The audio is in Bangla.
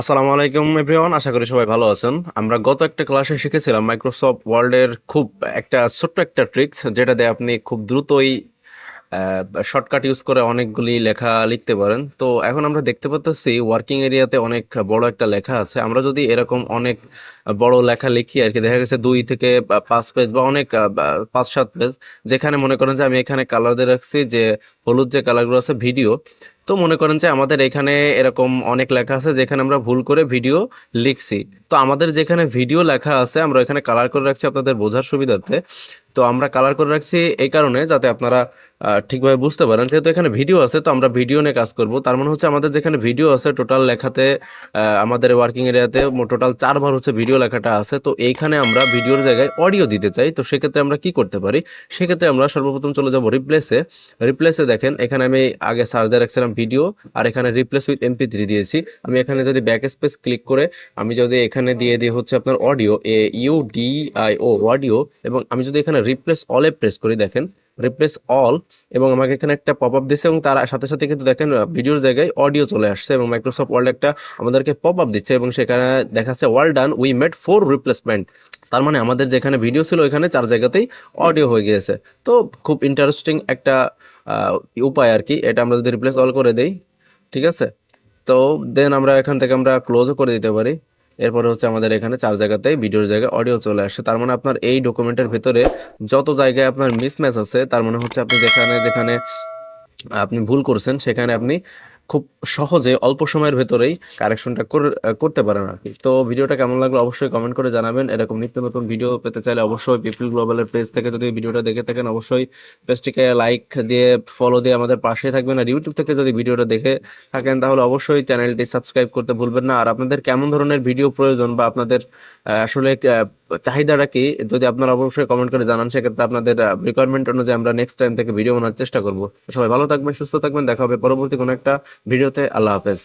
আসসালামু আলাইকুম এভরিওয়ান আশা করি সবাই ভালো আছেন। আমরা গত একটা ক্লাসে শিখেছিলাম মাইক্রোসফট ওয়ার্ল্ডের খুব একটা ছোট্ট একটা ট্রিক্স যেটা দিয়ে আপনি খুব দ্রুতই শর্টকাট ইউজ করে অনেকগুলি লেখা লিখতে পারেন। তো এখন আমরা দেখতে পাচ্ছি ওয়ার্কিং এরিয়াতে অনেক বড় একটা লেখা আছে। আমরা যদি এরকম অনেক বড় লেখা লিখি, আর কি, দেখা গেছে দুই থেকে পাঁচ পেজ বা অনেক পাঁচ সাত পেজ যেখানে মনে করেন যে আমি এখানে কালার দিয়ে রাখছি যে হলুদ যে কালারগুলো আছে ভিডিও তো মনে করেন যে আমাদের এখানে এরকম অনেক লেখা আছে যেখানে আমরা ভুল করে ভিডিও লিখছি। তো আমাদের যেখানে ভিডিও লেখা আছে, আমরা এখানে কালার করে রাখছি আপনাদের বোঝার সুবিধার্থে। তো আমরা কালার করে রাখছি এই কারণে যাতে আপনারা ঠিকভাবে বুঝতে পারেন। যেহেতু এখানে ভিডিও আছে, তো আমরা ভিডিও নিয়ে কাজ করব। তার মানে হচ্ছে আমাদের যেখানে ভিডিও আছে টোটাল লেখাতে আমাদের ওয়ার্কিং এরিয়াতে টোটাল চারবার হচ্ছে ভিডিও লেখাটা আছে। তো এইখানে আমরা ভিডিওর জায়গায় অডিও দিতে চাই। তো সেক্ষেত্রে আমরা কি করতে পারি? সেক্ষেত্রে আমরা সর্বপ্রথম চলে যাব রিপ্লেসে রিপ্লেসে দেখেন, এখানে আমি আগে সার্চ দিয়ে রাখছিলাম ভিডিও আর এখানে রিপ্লেস উইথ এমপি থ্রি দিয়েছি। আমি এখানে যদি ব্যাক স্পেস ক্লিক করে আমি যদি এখানে দিয়ে দিই হচ্ছে আপনার audio A U D I O audio এবং আমি যদি এখানে রিপ্লেস অলে প্রেস করি দেখেন রিপ্লেস অল এবং আমাকে এখানে একটা পপ আপ দিচ্ছে এবং তার সাথে সাথে কিন্তু দেখেন ভিডিওর জায়গায় অডিও চলে আসছে এবং মাইক্রোসফট ওয়ার্ল্ড একটা আমাদেরকে পপ আপ দিচ্ছে এবং সেখানে দেখাচ্ছে world done we made for replacement তার মানে আমাদের যেখানে ভিডিও ছিল ওইখানে চার জায়গাতেই অডিও হয়ে গিয়েছে। তো খুব ইন্টারেস্টিং একটা উপায় আর কি, এটা আমরা যদি রিপ্লেস অল করে দেই, ঠিক আছে? তো দেন আমরা এখান থেকে আমরা ক্লোজও করে দিতে পারি। এরপরে হচ্ছে আমাদের এখানে চার জায়গাতে ভিডিওর জায়গায় অডিও চলে আসে। তার মানে আপনার এই ডকুমেন্টের ভিতরে যত জায়গায় আপনার মিসম্যাচ আছে, তার মানে হচ্ছে আপনি যেখানে যেখানে আপনি ভুল করছেন, সেখানে আপনি খুব সহজে অল্প সময়ের ভেতরেই কারেকশনটা করতে পারেন আর কি। তো ভিডিওটা কেমন লাগল অবশ্যই কমেন্ট করে জানাবেন। এরকম নিত্য নতুন ভিডিও পেতে চাইলে অবশ্যই পিপল গ্লোবালের পেজ থেকে যদি ভিডিওটা দেখে থাকেন, অবশ্যই পেজটিকে লাইক দিয়ে ফলো দিয়ে আমাদের পাশে থাকবেন। আর ইউটিউব থেকে যদি ভিডিওটা দেখে থাকেন, তাহলে অবশ্যই চ্যানেলটি সাবস্ক্রাইব করতে ভুলবেন না। আর আপনাদের কেমন ধরনের ভিডিও প্রয়োজন বা আপনাদের আসলে চাহিদাটা কি? যদি আপনারা অবশ্যই কমেন্ট করে জানান, সেক্ষেত্রে আপনাদের রিকোয়ারমেন্ট অনুযায়ী আমরা নেক্সট টাইম থেকে ভিডিও বানার চেষ্টা করব। সবাই ভালো থাকবেন, সুস্থ থাকবেন, দেখা হবে পরবর্তী কোনো একটা ভিডিওতে আল্লাহ হাফেজ।